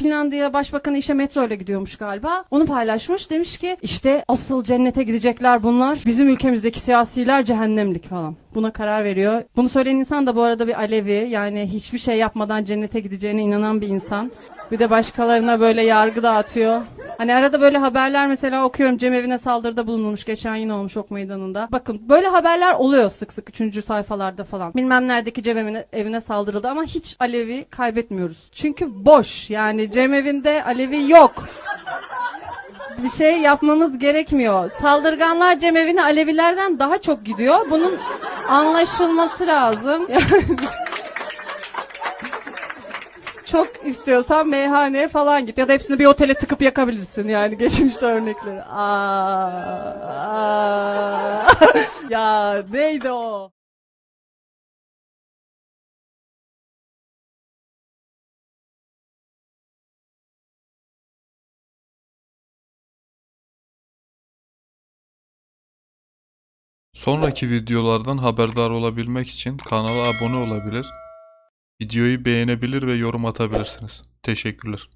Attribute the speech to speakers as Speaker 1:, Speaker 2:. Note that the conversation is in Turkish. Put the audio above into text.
Speaker 1: Finlandiya Başbakanı işe metro ile gidiyormuş galiba. Onu paylaşmış. Demiş ki işte asıl cennete gidecekler bunlar. Bizim ülkemizdeki siyasiler cehennemlik falan. Buna karar veriyor. Bunu söyleyen insan da bu arada bir Alevi. Yani hiçbir şey yapmadan cennete gideceğine inanan bir insan. Bir de başkalarına böyle yargı dağıtıyor. Hani arada böyle haberler mesela okuyorum cemevine saldırıda bulunulmuş geçen yine olmuş ok meydanında. Bakın böyle haberler oluyor sık sık 3. sayfalarda falan. Bilmem neredeki cemevine evine saldırıldı ama hiç Alevi kaybetmiyoruz. Çünkü boş yani cemevinde Alevi yok. Bir şey yapmamız gerekmiyor. Saldırganlar cemevine Alevilerden daha çok gidiyor. Bunun anlaşılması lazım. çok istiyorsan meyhaneye falan git ya da hepsini bir otele tıkıp yakabilirsin yani geçmişte örnekleri. Aa, aa. ya neydi o?
Speaker 2: Sonraki videolardan haberdar olabilmek için kanala abone olabilir, videoyu beğenebilir ve yorum atabilirsiniz. Teşekkürler.